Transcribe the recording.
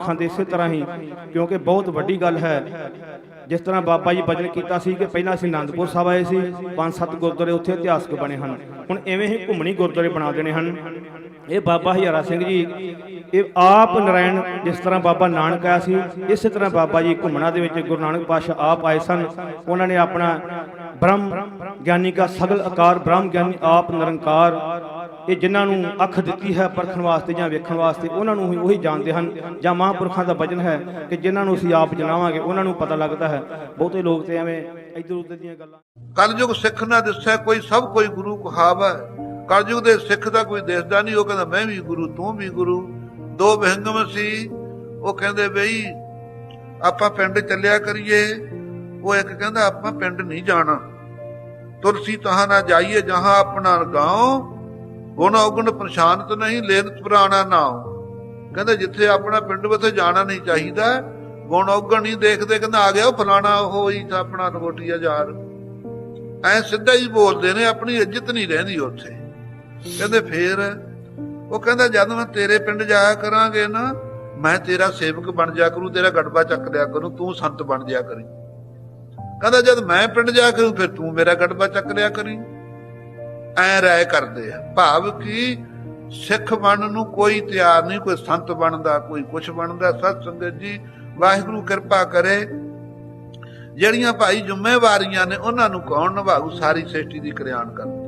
ਖਾਂਦੇ ਇਸੇ ਤਰ੍ਹਾਂ ਹੀ, ਕਿਉਂਕਿ ਬਹੁਤ ਵੱਡੀ ਗੱਲ ਹੈ। ਜਿਸ ਤਰ੍ਹਾਂ ਬਾਬਾ ਜੀ ਬਚਨ ਕੀਤਾ ਸੀ ਕਿ ਪਹਿਲਾਂ ਅਸੀਂ ਆਨੰਦਪੁਰ ਸਾਹਿਬ ਆਏ ਸੀ, ਪੰਜ ਸੱਤ ਗੁਰਦੁਆਰੇ ਉੱਥੇ ਇਤਿਹਾਸਕ ਬਣੇ ਹਨ। ਹੁਣ ਐਵੇਂ ਹੀ ਘੁੰਮਣੀ ਗੁਰਦੁਆਰੇ ਬਣਾ ਦੇਣੇ ਹਨ। ਇਹ ਬਾਬਾ ਹਜ਼ਾਰਾ ਸਿੰਘ ਜੀ, ਇਹ ਆਪ ਨਰਾਇਣ ਜਿਸ ਤਰ੍ਹਾਂ ਬਾਬਾ ਨਾਨਕ ਆਇਆ ਸੀ, ਇਸੇ ਤਰ੍ਹਾਂ ਬਾਬਾ ਜੀ ਘੁੰਮਣਾ ਦੇ ਵਿੱਚ ਗੁਰੂ ਨਾਨਕ ਪਾਤਸ਼ਾਹ ਆਪ ਆਏ ਸਨ। ਉਹਨਾਂ ਨੇ ਆਪਣਾ ਬ੍ਰਹਮ ਗਿਆਨੀ ਕਾ ਸਗਲ ਆਕਾਰ, ਬ੍ਰਹਮ ਗਿਆਨੀ ਆਪ ਨਿਰੰਕਾਰ। ਇਹ ਜਿਨ੍ਹਾਂ ਨੂੰ ਅੱਖ ਦਿੱਤੀ ਹੈ ਪਰਖਣ ਵਾਸਤੇ ਜਾਂ ਵੇਖਣ ਵਾਸਤੇ, ਉਹਨਾਂ ਨੂੰ ਹੀ ਉਹੀ ਜਾਣਦੇ ਹਨ ਜਾਂ ਮਹਾਂਪੁਰਖਾਂ ਦਾ ਵਚਨ ਹੈ ਕਿ ਜਿਨ੍ਹਾਂ ਨੂੰ ਅਸੀਂ ਆਪ ਜਨਾਵਾਂਗੇ, ਉਹਨਾਂ ਨੂੰ ਪਤਾ ਲੱਗਦਾ ਹੈ। ਬਹੁਤੇ ਲੋਕ ਤੇ ਐਵੇਂ ਇੱਧਰ ਉੱਧਰ ਦੀਆਂ ਗੱਲਾਂ। ਕਲਯੁਗ ਸਿੱਖ ਨਾ ਦਿਸੈ, ਕੋਈ ਸਭ ਕੋਈ ਗੁਰੂ ਕਹਾਵੈ ਕਲਯੁਗ ਦੇ ਸਿੱਖ ਦਾ ਕੋਈ ਦਿਸਦਾ ਨਹੀਂ, ਉਹ ਕਹਿੰਦਾ, ਮੈਂ ਵੀ ਗੁਰੂ, ਤੂੰ ਵੀ ਗੁਰੂ। ਦੋ ਵਿਹੰਗਮ ਸੀ, ਉਹ ਕਹਿੰਦੇ, ਬਈ, ਆਪਾਂ ਪਿੰਡ ਚੱਲਿਆ ਕਰੀਏ ਉਹ ਇੱਕ ਕਹਿੰਦਾ, ਆਪਾਂ ਪਿੰਡ ਨਹੀਂ ਜਾਣਾ। ਤੁਲਸੀ ਤਹਾਂ ਨਾ ਜਾਈਏ, ਜਹਾਂ ਆਪਣਾ ਗਾਉ। ਗੁਣ ਔਗਣ ਪ੍ਰਸ਼ਾਂਤ ਨਹੀਂ ਲੇਨਤ ਪੁਰਾਣਾ ਨਾਉ ਕਹਿੰਦਾ, ਜਿੱਥੇ ਆਪਣਾ ਪਿੰਡ ਉੱਥੇ ਜਾਣਾ ਨਹੀਂ ਚਾਹੀਦਾ। ਗੁਣ ਔਗਣ ਨਹੀਂ ਦੇਖਦੇ, ਕਹਿੰਦਾ, ਆ ਗਿਆ ਉਹ ਫਲਾਣਾ, ਉਹ ਹੀ ਆਪਣਾ ਲਗੋਟੀਆ ਯਾਰ। ਐ ਸਿੱਧਾ ਹੀ ਬੋਲਦੇ ਨੇ, ਆਪਣੀ ਇੱਜ਼ਤ ਨਹੀਂ ਰਹਿੰਦੀ ਉੱਥੇ। ਕਹਿੰਦੇ, ਫੇਰ? ਉਹ ਕਹਿੰਦਾ, ਜਦ ਮੈਂ ਤੇਰੇ ਪਿੰਡ ਜਾਇਆ ਕਰਾਂਗੇ ਨਾ, ਮੈਂ ਤੇਰਾ ਸੇਵਕ ਬਣ ਜਾ ਕਰੂ, ਤੇਰਾ ਗੜਬਾ ਚੱਕ ਲਿਆ ਕਰੂ, ਤੂੰ ਸੰਤ ਬਣ ਜਾ ਕਰੀ। ਕਹਿੰਦਾ, ਜਦ ਮੈਂ ਪਿੰਡ ਜਾ ਕਰੂ ਫਿਰ ਤੂੰ ਮੇਰਾ ਗੜਬਾ ਚੱਕ ਲਿਆ ਕਰੀ। ਐ ਰਾਏ ਕਰਦੇ ਆ। ਭਾਵ ਕਿ ਸਿੱਖ ਬਣਨ ਨੂੰ ਕੋਈ ਤਿਆਰ ਨਹੀਂ, ਕੋਈ ਸੰਤ ਬਣਦਾ, ਕੋਈ ਕੁਛ ਬਣਦਾ। ਸਤ ਸੰਗਤ ਜੀ, ਵਾਹਿਗੁਰੂ ਕਿਰਪਾ ਕਰੇ। ਜਿਹੜੀਆਂ ਭਾਈ ਜ਼ਿੰਮੇਵਾਰੀਆਂ ਨੇ, ਉਹਨਾਂ ਨੂੰ ਕੌਣ ਨਿਭਾਊ? ਸਾਰੀ ਸ੍ਰਿਸ਼ਟੀ ਦੀ ਕਲਿਆਣ ਕਰਨ।